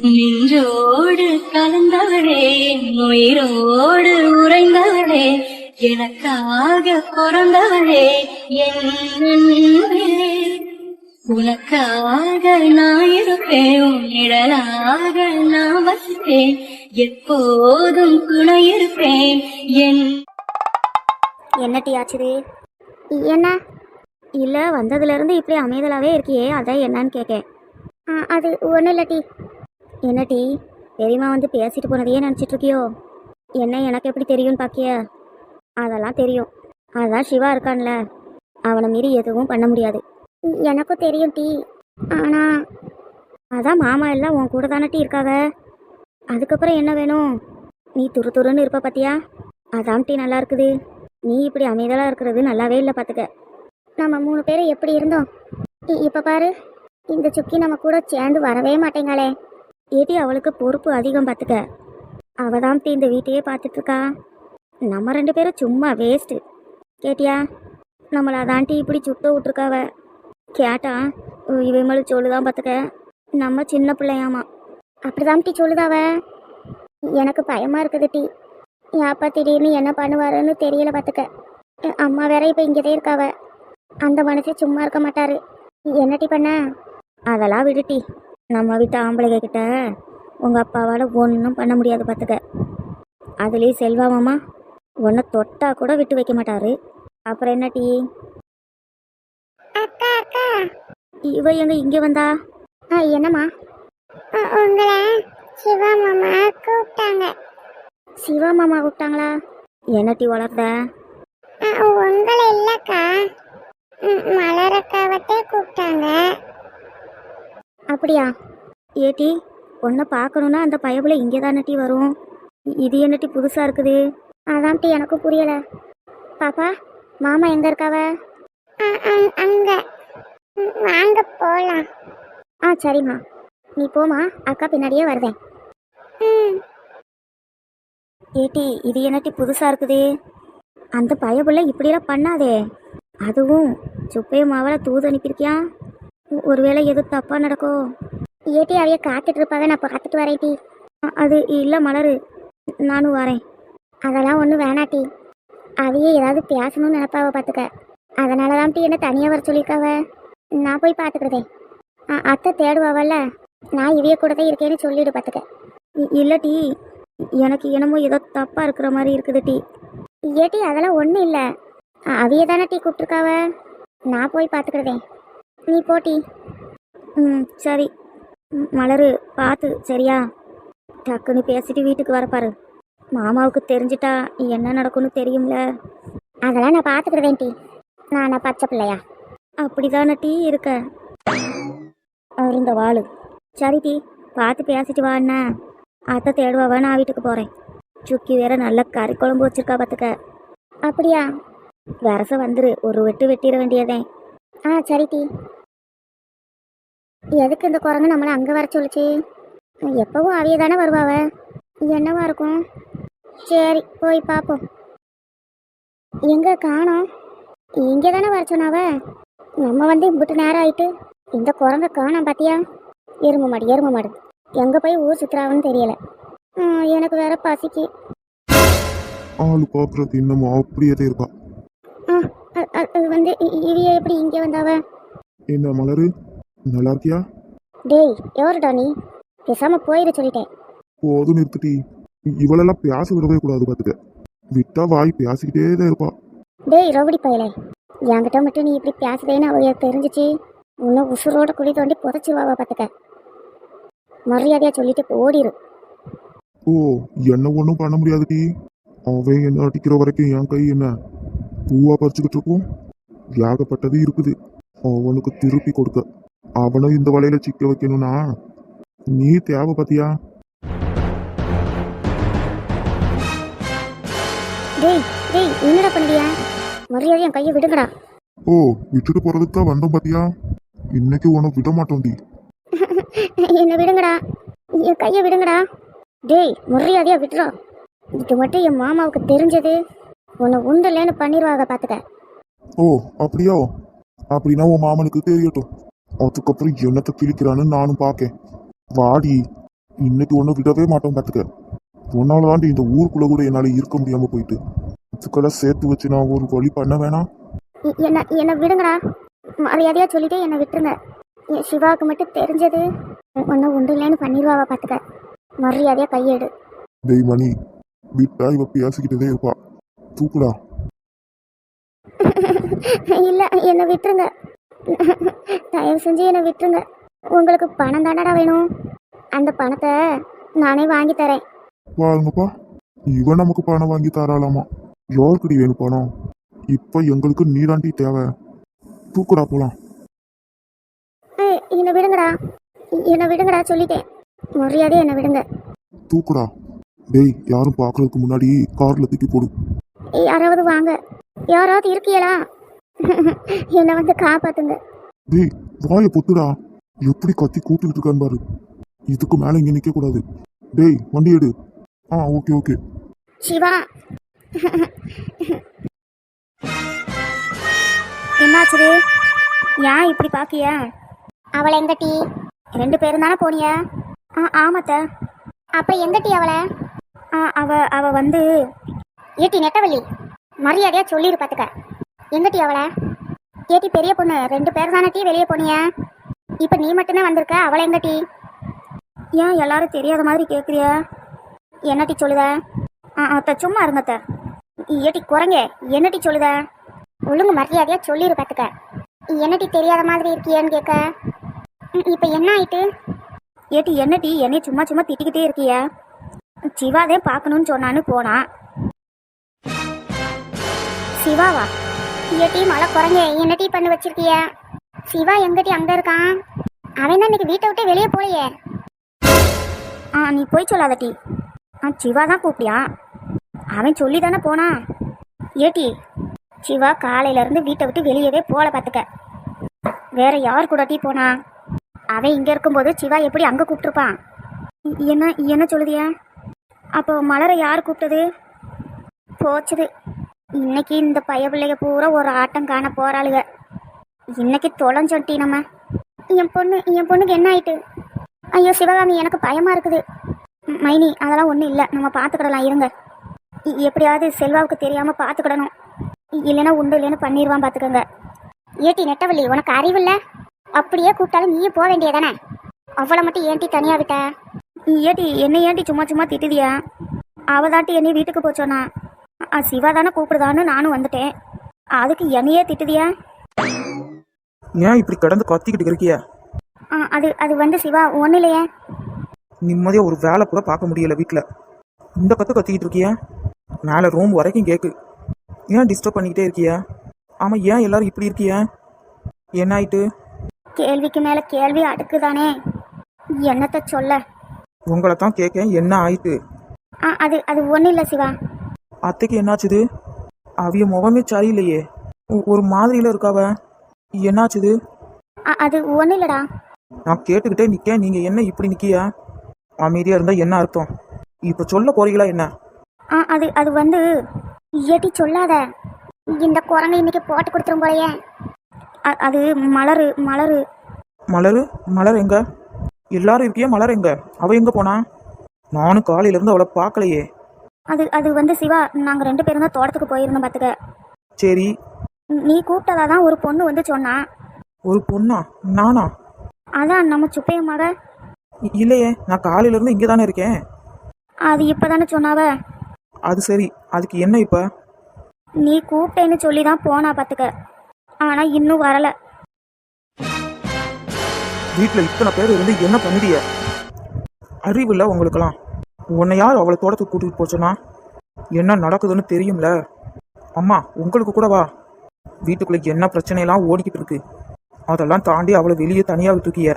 நெஞ்சோடு கலந்தவளே உயிரோடு உறைந்தவளே எனக்காக பிறந்தவளே என் உனக்காக நான் இருப்பேன் உன் நான் வசிப்பேன் எப்போதும் துணை இருப்பேன் என் என்ன டீ ஆச்சுது? என்ன? இல்லை வந்ததுலேருந்து இப்படி அமைதலாகவே இருக்கியே அதான் என்னன்னு கேட்கேன் அது ஒன்றும் இல்லை டீ. என்ன டீ பெரியம்மா வந்து பேசிட்டு போனதையே நினச்சிட்டு இருக்கியோ என்ன எனக்கு எப்படி தெரியும்னு பாக்கிய? அதெல்லாம் தெரியும். அதான் சிவா இருக்கான்ல. அவனை மீறி எதுவும் பண்ண முடியாது. எனக்கும் தெரியும் டீ. ஆனால் அதான் மாமா எல்லாம் உன் கூட தானே டீ இருக்காவ? அதுக்கப்புறம் என்ன வேணும்? நீ துரு துருன்னு இருப்ப பார்த்தியா அதான் டீ நல்லா இருக்குது. நீ இப்படி அமைதலாக இருக்கிறது நல்லாவே இல்லை பார்த்துக்க நம்ம மூணு பேரும் எப்படி இருந்தோம்? இப்போ பாரு. இந்த சுக்கி நம்ம கூட சேர்ந்து வரவே மாட்டேங்களே. ஏடி அவளுக்கு பொறுப்பு அதிகம் பார்த்துக்க அவள் தான் இந்த வீட்டையே பார்த்துட்ருக்கா நம்ம ரெண்டு பேரும் சும்மா வேஸ்ட்டு கேட்டியா? நம்மளை அதான்ட்டி இப்படி சுத்த விட்ருக்காவ கேட்டா இவை இவ சொல்லுதான் பார்த்துக்க நம்ம சின்ன பிள்ளையாமா. அப்படிதான் டீ சொல்லுதாவ. எனக்கு பயமாக இருக்குது டீ. யாப்பா திடீர்னு என்ன பண்ணுவாருன்னு தெரியல பார்த்துக்க அம்மா வேற இப்போ இங்கேதான் இருக்காவ. அந்த மனுஷன் சும்மா இருக்க மாட்டாரு. என்னட்டி பண்ண? அதெல்லாம் விடுட்டி நம்ம வீட்டு ஆம்பளைங்க கிட்ட உங்கள் அப்பாவால் ஒன்றும் பண்ண முடியாது பார்த்துக்க அதுலேயும் செல்வா மாமா உன்னை தொட்டா கூட விட்டு வைக்க மாட்டாரு. அப்புறம் என்ன டீ? அக்கா அக்கா. இவ எங்க இங்கே வந்தா? ஆ என்னம்மா? உங்களை சிவா மாமா கூப்பிட்டாங்க. சிவா மாமா கூப்பிட்டாங்களா? என்ன டீ வளர்ந்த உங்களை இல்லக்கா. மலரக்காவத்தே கூப்பிட்டாங்க. அப்படியா? ஏட்டி உன்னை பார்க்கணுன்னா அந்த பயபுல இங்கே தானே டீ வரும். இது என்ன டீ புதுசாக இருக்குது? அதான் டீ எனக்கும் புரியல. பாப்பா மாமா எங்க இருக்காவ? அங்க. வாங்க போலாம். ஆ சரிம்மா. நீ போமா அக்கா பின்னாடியே வருவேன் ஏட்டி இது என்னட்டி புதுசா இருக்குது? அந்த பயபுள்ள இப்படியெல்லாம் பண்ணாதே. அதுவும் சுப்பைய மாவள தூது அனுப்பியிருக்கியா? ஒருவேளை எதுவும் தப்பா நடக்கும் ஏட்டி அவைய காத்துட்டு இருப்பாங்க நான் பார்த்துட்டு வரேன் டி. அது இல்லை மலரு நானும் வரேன். அதெல்லாம் ஒன்றும் வேணாட்டி அவைய ஏதாவது பேசணும்னு நினைப்பாவ பார்த்துக்க அதனால தான் டி என்ன தனியாக வர சொல்லியிருக்காவ நான் போய் பார்த்துக்கிறதே அத்தை தேடுவாவல்ல. நான் இவைய கூட தான் இருக்கேன்னு சொல்லிடு பார்த்துக்க இல்லை டி. டீ எனக்கு என்னமோ ஏதோ தப்பாக இருக்கிற மாதிரி இருக்குது டீ. ஏட்டி அதெல்லாம் ஒன்றும் இல்லை. அவையே தானே டீ கூப்பிட்டுருக்காவ நான் போய் பார்த்துக்கிறதேன் நீ போட்டி. ம் சரி. ம், மலரு பார்த்து சரியா? டக்குன்னு பேசிட்டு வீட்டுக்கு வரப்பாரு மாமாவுக்கு தெரிஞ்சிட்டா என்ன நடக்கும்னு தெரியும்ல. அதெல்லாம் நான் பார்த்துக்கிறேன் டீ. நான் பச்சை பிள்ளையா? அப்படிதானே டீ இருக்க. அருந்த வாழு சரி டீ. பார்த்து பேசிட்டு வா அண்ணா. அத்தை தேடுவாவா நான் வீட்டுக்கு போகிறேன் சுக்கி வேற நல்ல கறி குழம்பு வச்சிருக்கா பார்த்துக்க அப்படியா? வரச வந்துரு. ஒரு வெட்டு வெட்டிட வேண்டியதே. ஆ சரி டீ. எதுக்கு இந்த குரங்கு நம்மளை அங்கே வர சொல்லுச்சு? எப்பவும் அவிய தானே வருவாவ என்னவா இருக்கும்? சரி போய் பார்ப்போம் எங்கே காணோம். இங்கே தானே வர சொன்னாவ நம்ம வந்து இம்பிட்டு நேரம் ஆயிட்டு இந்த குரங்க காணோம் பாத்தியா? எரும மாடு எரும மாடு. எங்கே போய் ஊர் சுற்றுறாவன்னு தெரியல. எனக்கு வேற பசிக்கு. ஆளு பார்க்குறது இன்னமும் அப்படியே தான் வந்து இவிய எப்படி இங்கே வந்தாவ? என்ன மலரு? நல்லா இருக்கியா? டேய் எவருடா நீ? பேசாம போயிட சொல்லிட்டேன். போதும் நிறுத்திட்டி. இவளெல்லாம் பேச விடவே கூடாது பார்த்துக்க விட்டா வாய் பேசிக்கிட்டே தான் இருப்பா. டேய் ரவுடி பயலே. என்கிட்ட மட்டும் நீ இப்படி பேசுதேன்னு அவ தெரிஞ்சிச்சு. இன்னும் உசுரோட குழி தோண்டி புதைச்சிருவாவ பார்த்துக்க மரியாதையா சொல்லிட்டு ஓடிரு. ஓ என்ன ஒன்றும் பண்ண முடியாது டி அவன் என்ன அடிக்கிற வரைக்கும் என் கை என்ன? பூவா பறிச்சுக்கிட்டு இருக்கும்? ஏகப்பட்டது இருக்குது. அவனுக்கு திருப்பி கொடுக்க. அவனை இந்த வலையில சிக்க வைக்கணும்னா நீ தேவை பாத்தியா? டேய் டேய் என்னடா பண்ணுறியா மரியாதையா என் கையை விடுங்கடா. ஓ விட்டுட்டு போறதுக்கு தான் வந்தோம் பாத்தியா? இன்னைக்கு உனக்கு விட மாட்டோம் டி என்னை விடுங்கடா. என் கையை விடுங்கடா. டேய் மரியாதையா விட்டுறா. இது மட்டும் என் மாமாவுக்கு தெரிஞ்சது. உன்னை உண்டலேன்னு பண்ணிடுவாங்க பார்த்துக்க ஓ அப்படியா? அப்படின்னா உன் மாமனுக்கு தெரியட்டும். அதுக்கப்புறம் என்னத்தை கிழிக்கிறான்னு நானும் பார்க்கேன். வாடி இன்னைக்கு ஒன்றும் விடவே மாட்டோம் பார்த்துக்க. ஒன்னால தாண்டி இந்த ஊருக்குள்ள கூட என்னால இருக்க முடியாம போயிட்டு. அதுக்கெல்லாம் சேர்த்து வச்சு நான் ஒரு வழி பண்ண வேணாம் என்ன என்னை விடுங்கடா. மரியாதையா சொல்லிட்டே என்னை விட்டுருங்க. என் சிவாவுக்கு மட்டும் தெரிஞ்சது. ஒன்றும் உண்டு இல்லைன்னு பண்ணிடுவாவா பார்த்துக்க. மரியாதையா கையெடு. டேய் மணி விட்டா இவ பேசிக்கிட்டதே இருப்பா. தூக்குடா. இல்லை என்னை விட்டுருங்க. தயவு செஞ்சு என்னை விட்டுருங்க. உங்களுக்கு பணம் தானடா வேணும்? அந்த பணத்தை நானே வாங்கி தரேன். பாருங்கப்பா இவன் நமக்கு பணம் வாங்கி தராளாமா? யாருக்குடி வேணும் பணம்? இப்ப எங்களுக்கு நீதாண்டி தேவை. தூக்குடா போலாம். ஏய், என்னை விடுங்கடா. என்னை விடுங்கடா சொல்லிட்டேன். மரியாதையா என்னை விடுங்க. தூக்குடா. டேய் யாரும் பார்க்கறதுக்கு முன்னாடி கார்ல தூக்கி போடு. யாராவது வாங்க. யாராவது இருக்கீங்களா என்னை வந்து காப்பாத்துங்க. டேய் வாயை பொத்துடா. எப்படி கத்தி கூப்பிட்டுக்கிட்டு இருக்கான்னு பாரு. இதுக்கு மேல இங்க நிக்க கூடாது. டேய் வண்டி எடு. ஆ ஓகே ஓகே. சிவா. என்னாச்சுது ஏன் இப்படி பாக்கியா? அவளை எங்க டீ? ரெண்டு பேரும் தானே போனிய? ஆ ஆமாத்த. அப்ப எங்க டீ அவளை? ஆ அவ அவ வந்து ஏட்டி நெட்டவள்ளி. மரியாதையா சொல்லிரு பாத்துக்க. எங்கட்டி அவளை? ஏட்டி பெரிய பொண்ணு ரெண்டு பேர் தானே டீ வெளியே போனிய? இப்போ நீ மட்டும்தான் வந்திருக்க அவளை எங்கட்டி? ஏன் எல்லாரும் தெரியாத மாதிரி கேட்குறிய என்னட்டி சொல்லுத? ஆ அத்த சும்மா இருங்கத்த ஏட்டி குரங்க என்னட்டி சொல்லுத? ஒழுங்கு மரியாதையாக சொல்லிரு பாத்துக்க. என்னட்டி தெரியாத மாதிரி இருக்கியான்னு கேட்க இப்போ என்ன ஆயிட்டு? ஏட்டி என்னட்டி என்னை சும்மா சும்மா திட்டிக்கிட்டே இருக்கிய? சிவாதே பார்க்கணும்னு சொன்னான்னு போனான் சிவாவா? ஏட்டி மழை பிறந்தே என்ன டீ பண்ணி வச்சிருக்கிய? சிவா எங்கட்டி அங்க இருக்கான்? அவன் தான் இன்னைக்கு வீட்டை விட்டு வெளியே போலையே. ஆ நீ போய் டீ. ஆ சிவா தான் கூப்பிட்டியா அவன் சொல்லி தானே போனான் ஏட்டி சிவா காலையில இருந்து வீட்டை விட்டு வெளியவே போல பார்த்துக்க வேற யார் கூட டீ போனா? அவன் இங்க இருக்கும்போது சிவா எப்படி அங்க கூப்பிட்டுருப்பான்? என்ன என்ன சொல்லுதியா? அப்போ மலரை யார் கூப்பிட்டது? போச்சுது. இன்னைக்கு இந்த பைய பிள்ளைக பூரா ஒரு ஆட்டம் காண போறாளுக. இன்னைக்கு தொலைஞ்சொட்டி நம்ம. என் பொண்ணு என் பொண்ணுக்கு என்ன ஆயிட்டு? ஐயோ சிவகாமி எனக்கு பயமா இருக்குது. மைனி அதெல்லாம் ஒன்றும் இல்லை. நம்ம பார்த்துக்கிடலாம் இருங்க. எப்படியாவது செல்வாவுக்கு தெரியாமல் பார்த்துக்கிடணும் இல்லைன்னா உண்டு இல்லைன்னு பண்ணிடுவான் பார்த்துக்கோங்க ஏட்டி நெட்டவள்ளி உனக்கு அறிவில்ல அப்படியே கூப்பிட்டாலும் நீயே போக வேண்டியதானே? அவ்வளோ மட்டும் ஏன்டி தனியாக விட்ட? ஏட்டி என்ன ஏன்டி சும்மா சும்மா திட்டுதியா? அவதாட்டி என்னை வீட்டுக்கு போச்சோண்ணா சிவா தானே கூப்பிடுதான்னு நானும் வந்துட்டேன். அதுக்கு என்னையே திட்டுதியா? ஏன் இப்படி கிடந்து கத்திக்கிட்டு இருக்கிய? அது அது வந்து சிவா ஒன்றும் இல்லையே. நிம்மதியாக ஒரு வேலை கூட பார்க்க முடியல வீட்டில் இந்த கத்து கத்திக்கிட்டு இருக்கிய? மேலே ரூம் வரைக்கும் கேக்கு. ஏன் டிஸ்டர்ப் பண்ணிக்கிட்டே இருக்கிய? ஆமாம் ஏன் எல்லாரும் இப்படி இருக்கிய? என்ன ஆயிட்டு? கேள்விக்கு மேல கேள்வி அடுக்குதானே. என்னத்த சொல்ல? உங்களை தான் கேட்க என்ன ஆயிட்டு? அது அது ஒன்றும் இல்லை சிவா. அத்தைக்கு என்னாச்சுது? அவிய முகமே சரியில்லையே. ஒரு மாதிரியில இருக்காவ. என்னாச்சுது? அது ஒன்றும் இல்லடா. நான் கேட்டுக்கிட்டே நிற்க நீங்கள் என்ன இப்படி நிற்கியா அமைதியாக இருந்தால் என்ன அர்த்தம்? இப்போ சொல்ல போறீங்களா என்ன? ஆ அது அது வந்து ஏட்டி சொல்லாத. இந்த குரங்கு இன்னைக்கு போட்டு கொடுத்துரும் போலயே. அ- அது மலரு மலரு. மலரு? மலர் எங்க? எல்லாரும் இருக்கியா மலர் எங்க? அவ எங்க போனா? நானும் காலையில இருந்து அவளை பார்க்கலையே. அது அது வந்து சிவா நாங்கள் ரெண்டு பேரும் தான் தோட்டத்துக்கு போயிருந்தோம் பார்த்துக்க சரி. நீ கூப்பிட்டதா தான் ஒரு பொண்ணு வந்து சொன்னா. ஒரு பொண்ணா? நானா? அதான் நம்ம சுப்பைய மக இ- இல்லையே நான் காலையில இருந்து இங்கே தானே இருக்கேன். அது இப்பதானே சொன்னாவ. அது சரி அதுக்கு என்ன இப்ப? நீ கூப்பிட்டேன்னு சொல்லி தான் போனா பார்த்துக்க ஆனால் இன்னும் வரலை. வீட்டில் இத்தனை பேர் இருந்து என்ன பண்ணுதிய அறிவில்ல உங்களுக்கெல்லாம். உன்னை யார் அவளை தோட்டத்துக்கு கூட்டிட்டு போச்சோன்னா என்ன நடக்குதுன்னு தெரியும்ல? அம்மா உங்களுக்கு கூட வா. வீட்டுக்குள்ள என்ன பிரச்சனையெல்லாம் ஓடிக்கிட்டு இருக்கு? அதெல்லாம் தாண்டி அவளை வெளியே தனியாக விட்டுருக்கிய.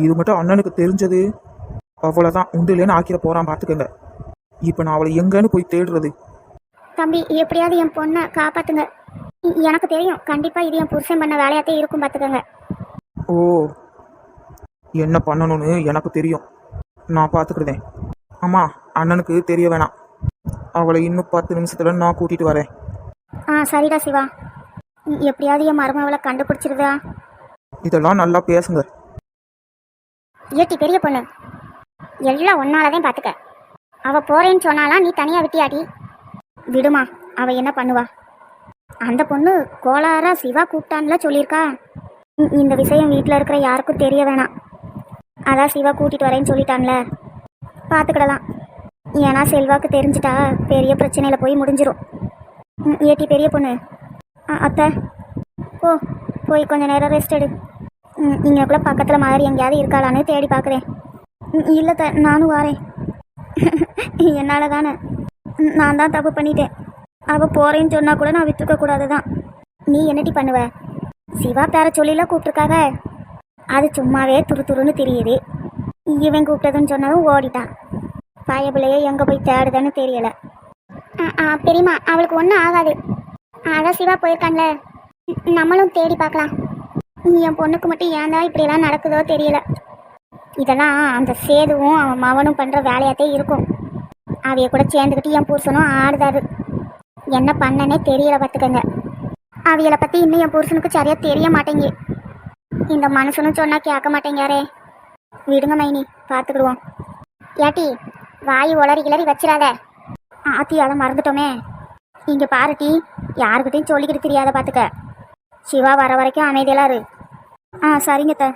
இது மட்டும் அண்ணனுக்கு தெரிஞ்சது. அவ்வளோதான் உண்டு இல்லைன்னு ஆக்கிட போறான் பார்த்துக்கங்க இப்போ நான் அவளை எங்கன்னு போய் தேடுறது? தம்பி எப்படியாவது என் பொண்ணை காப்பாத்துங்க. எனக்கு தெரியும். கண்டிப்பா இது என் புருஷன் பண்ண வேலையாத்தே இருக்கும் பார்த்துக்கோங்க ஓ என்ன பண்ணணும்னு எனக்கு தெரியும். நான் பார்த்துக்கிடுதேன் அம்மா அண்ணனுக்கு தெரிய வேணாம். அவளை இன்னும் பத்து நிமிஷத்துல நான் கூட்டிட்டு வரேன். ஆ சரிடா சிவா. எப்படியாவது என் மருமவளை கண்டுபிடிச்சிருதா? இதெல்லாம் நல்லா பேசுங்க. ஏட்டி பெரிய பொண்ணு. எல்லாம் ஒன்னாலதான் பார்த்துக்க அவ போறேன்னு சொன்னாலாம் நீ தனியா விட்டியாடி. விடுமா அவ என்ன பண்ணுவா? அந்த பொண்ணு கோளாரா சிவா கூப்பிட்டான்ல சொல்லியிருக்கா. இந்த விஷயம் வீட்டில் இருக்கிற யாருக்கும் தெரிய வேணாம். அதான் சிவா கூட்டிட்டு வரேன்னு சொல்லிட்டான்ல. பார்த்துக்கிடலாம். ஏன்னா செல்வாக்கு தெரிஞ்சிட்டா பெரிய பிரச்சனையில் போய் முடிஞ்சிடும் ம், ஏட்டி பெரிய பொண்ணு. அத்தை. ஓ போய் கொஞ்சம் நேரம் ரெஸ்ட் எடு. இங்கே கூட பக்கத்தில் மாதிரி எங்கேயாவது இருக்காளான்னு தேடி பார்க்குறேன் இல்லை த நானும் வரேன். என்னால் தானே. நான் தான் தப்பு பண்ணிட்டேன். அவள் போகிறேன்னு சொன்னால் கூட நான் விற்றுக்கக்கூடாது தான் நீ என்னடி பண்ணுவ? சிவா பேர சொல்லிலாம் கூப்பிட்ருக்காக அது சும்மாவே துரு துருன்னு தெரியுது. இவன் கூப்பிட்டதுன்னு சொன்னதும் ஓடிட்டான். பயபிள்ளையே எங்கே போய் தேடுதுன்னு தெரியல. பெரியம்மா அவளுக்கு ஒன்றும் ஆகாது. அதான் சிவா போயிருக்கான்ல. நம்மளும் தேடி பார்க்கலாம். என் பொண்ணுக்கு மட்டும் ஏன் தான் இப்படியெல்லாம் நடக்குதோ தெரியல. இதெல்லாம் அந்த சேதுவும் அவன் மவனும் பண்ணுற வேலையாத்தே இருக்கும். அவைய கூட சேர்ந்துக்கிட்டு என் புருஷனும் ஆடுதாரு. என்ன பண்ணனே தெரியல பார்த்துக்கங்க. அவியலை பற்றி இன்னும் என் புருஷனுக்கு சரியாக தெரிய மாட்டேங்கி இந்த மனுஷனும் சொன்னால் கேட்க மாட்டேங்காரே விடுங்க மைனி. பார்த்துக்கிடுவோம். ஏட்டி வாய் உளறி கிளறி வச்சிடாத. ஆத்தி அதை மறந்துட்டோமே. இங்க பாரு டீ. யாருக்கிட்டையும் சொல்லிக்கிட்டு தெரியாத பார்த்துக்க சிவா வர வரைக்கும் அமைதியெல்லாம் இரு. ஆ சரிங்க த